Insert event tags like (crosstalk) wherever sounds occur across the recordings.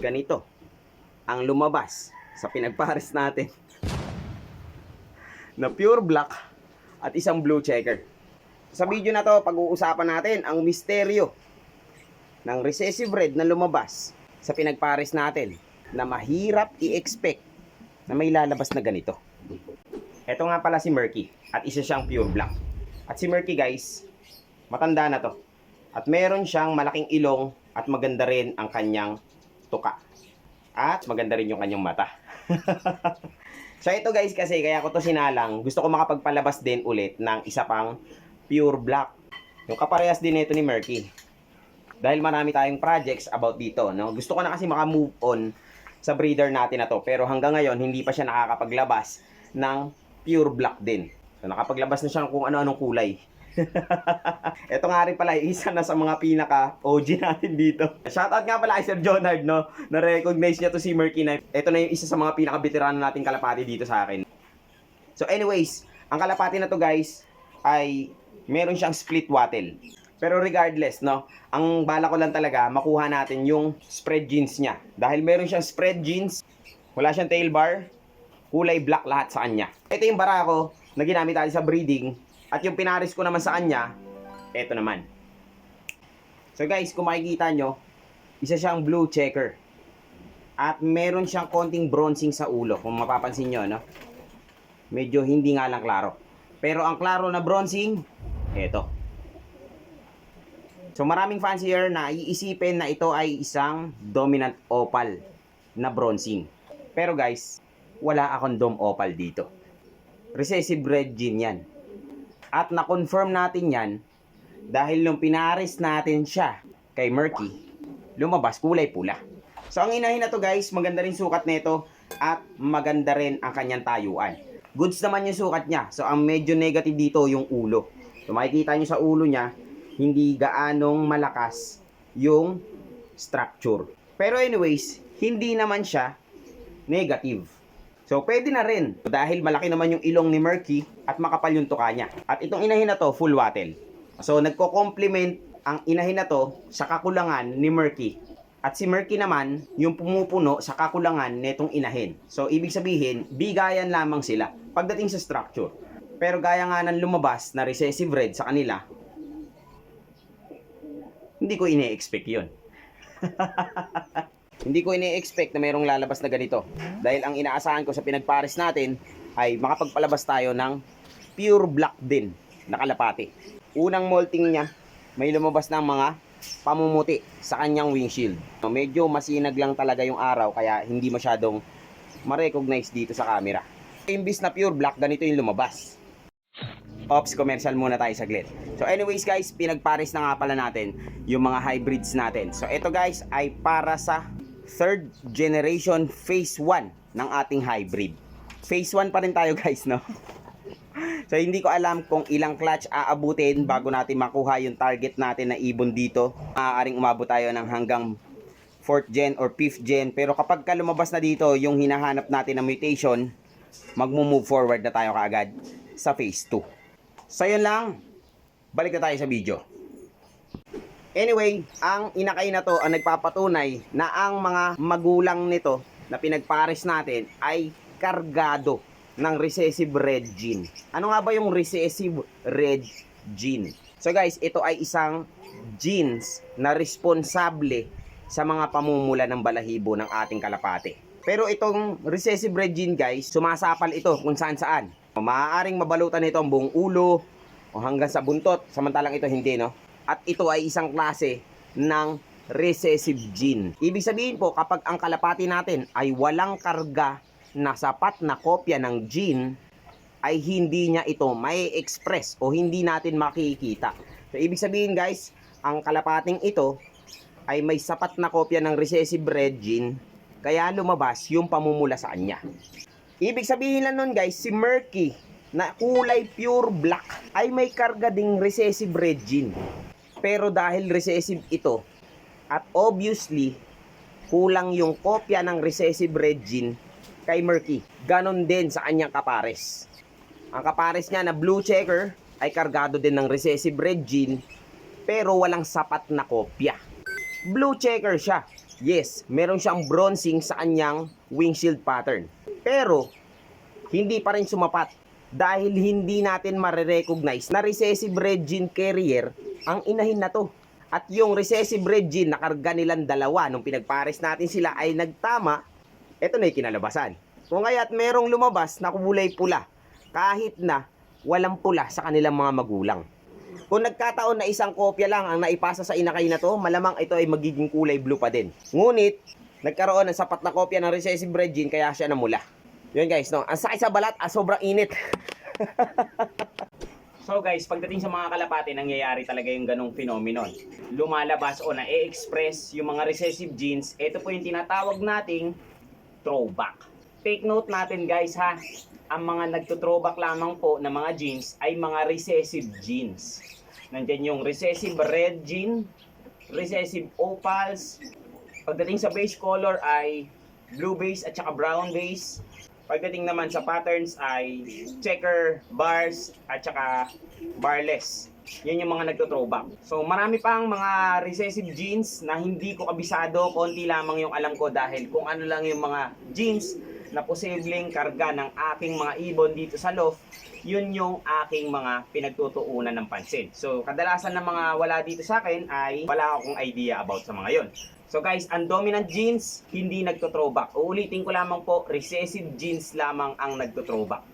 ganito ang lumabas sa pinagpares natin (laughs) na pure black at isang blue checker. Sa video na to, pag-uusapan natin ang misteryo ng recessive red na lumabas sa pinagpares natin na mahirap i-expect na may lalabas na ganito. Ito nga pala si Murky at isa siyang pure black. At si Murky guys, matanda na to. At meron siyang malaking ilong at maganda rin ang kanyang tuka. At maganda rin yung kanyang mata. (laughs) so ito guys kasi kaya ko to sinalang, gusto ko makapagpalabas din ulit ng isa pang pure black. Yung kaparehas din nito ni Murky. Dahil marami tayong projects about dito, no? Gusto ko na kasi maka-move on sa breeder natin na to. Pero hanggang ngayon, hindi pa siya nakakapaglabas ng pure black din. So, nakapaglabas na siya ng kung ano-anong kulay. (laughs) Ito nga rin pala, isa na sa mga pinaka OG natin dito. Shoutout nga pala kay Sir Jonard, no? Na-recognize niya to si Murky na ito na yung isa sa mga pinaka veterano nating kalapati dito sa akin. So anyways, ang kalapati na to guys ay meron siyang split wattle. Pero regardless, no, ang bala ko lang talaga, makuha natin yung spread jeans niya. Dahil meron siyang spread jeans, wala siyang tail bar, kulay black lahat sa kanya. Ito yung barako na ginamit natin sa breeding, at yung pinaris ko naman sa kanya, ito naman. So guys, kung makikita nyo, isa siyang blue checker. At meron siyang konting bronzing sa ulo, kung mapapansin nyo, no? Medyo hindi nga lang klaro. Pero ang klaro na bronzing, ito. So maraming fancier na iisipin na ito ay isang dominant opal na bronzing. Pero guys, wala akong dom opal dito. Recessive red gene yan. At na-confirm natin yan dahil nung pinares natin siya kay Murky, lumabas kulay pula. So ang inahin na to guys, maganda rin sukat nito at maganda rin ang kanyang tayuan. Goods naman yung sukat niya. So ang medyo negative dito yung ulo. So makikita nyo sa ulo niya, hindi gaanong malakas yung structure. Pero anyways, hindi naman siya negative. So, pwede na rin. Dahil malaki naman yung ilong ni Murky at makapal yung tuka niya. At itong inahin na to, full wattle. So, nagko-complement ang inahin na to sa kakulangan ni Murky. At si Murky naman, yung pumupuno sa kakulangan netong inahin. So, ibig sabihin, bigayan lamang sila pagdating sa structure. Pero gaya nga ng lumabas na recessive red sa kanila, hindi ko ine-expect yun. (laughs) Hindi ko ine-expect na mayroong lalabas na ganito. Dahil ang inaasahan ko sa pinagpares natin ay makapagpalabas tayo ng pure black din na kalapati. Unang molting niya, may lumabas ng mga pamumuti sa kanyang windshield. Medyo masinag lang talaga yung araw kaya hindi masyadong ma-recognize dito sa camera. Imbis na pure black, ganito yung lumabas. Ops, commercial muna tayo saglit. So anyways guys, pinagpares na nga pala natin yung mga hybrids natin. So ito guys ay para sa third generation phase 1 ng ating hybrid. Phase 1 pa rin tayo (laughs) guys, no? So hindi ko alam kung ilang clutch aabutin bago natin makuha yung target natin na ibon dito. Maaaring umabot tayo ng hanggang 4th gen or 5th gen. Pero kapag ka lumabas na dito yung hinahanap natin na mutation, magmo-move forward na tayo kaagad sa phase 2. So yun lang, balik na tayo sa video. Anyway, ang inakay na to ang nagpapatunay na ang mga magulang nito na pinagpares natin ay kargado ng recessive red gene. Ano nga ba yung recessive red gene? So guys, ito ay isang genes na responsable sa mga pamumula ng balahibo ng ating kalapate. Pero itong recessive red gene guys, sumasapal ito kung saan saan. Maaaring mabalutan nito ang buong ulo o hanggang sa buntot, samantalang ito hindi, no? At ito ay isang klase ng recessive gene. Ibig sabihin po, kapag ang kalapati natin ay walang karga na sapat na kopya ng gene, ay hindi niya ito may express o hindi natin makikita. So, ibig sabihin guys, ang kalapating ito ay may sapat na kopya ng recessive red gene, kaya lumabas yung pamumula sa kanya. Ibig sabihin lang nun guys, si Murky na kulay pure black ay may karga ding recessive red gene. Pero dahil recessive ito at obviously kulang yung kopya ng recessive red gene kay Murky. Ganon din sa kanyang kapares. Ang kapares niya na blue checker ay kargado din ng recessive red gene pero walang sapat na kopya. Blue checker siya yes, meron siyang bronzing sa kanyang windshield pattern. Pero, hindi pa rin sumapat dahil hindi natin marirecognize na recessive red gene carrier ang inahin na to. At yung recessive red gene na karga nilang dalawa nung pinagpares natin sila ay nagtama, eto na yung kinalabasan. Kung kaya't merong lumabas na kulay pula, kahit na walang pula sa kanilang mga magulang. Kung nagkataon na isang kopya lang ang naipasa sa inakay na to, malamang ito ay magiging kulay blue pa din. Ngunit, nagkaroon ng sapat na kopya ng recessive red gene kaya siya namula. Yun guys, no? Ang sakit sa balat at sobrang init. (laughs) So guys, pagdating sa mga kalapati, nangyayari talaga yung ganong phenomenon. Lumalabas o na-express yung mga recessive genes. Ito po yung tinatawag nating throwback. Take note natin guys ha, ang mga nagto-throwback lamang po ng mga genes ay mga recessive genes. Nandiyan yung recessive red gene, recessive opals. Pagdating sa base color ay blue base at saka brown base. Pagdating naman sa patterns ay checker, bars, at saka barless. Yan yung mga nagto-throwback. So marami pang mga recessive genes na hindi ko kabisado, konti lamang yung alam ko dahil kung ano lang yung mga genes na posibleng karga ng aking mga ibon dito sa loft, yun yung aking mga pinagtutuunan ng pansin. So kadalasan ng mga wala dito sa akin ay wala akong idea about sa mga yon. So guys, ang dominant genes, hindi nagto-throwback. Uulitin ko lamang po, recessive genes lamang ang nagto-throwback.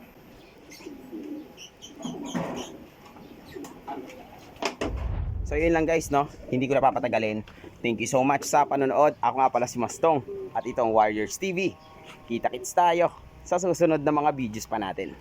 So yun lang guys, no? Hindi ko na papatagalin. Thank you so much sa panonood. Ako nga pala si Mastong at itong Warriors TV. Kita-kits tayo sa susunod na mga videos pa natin.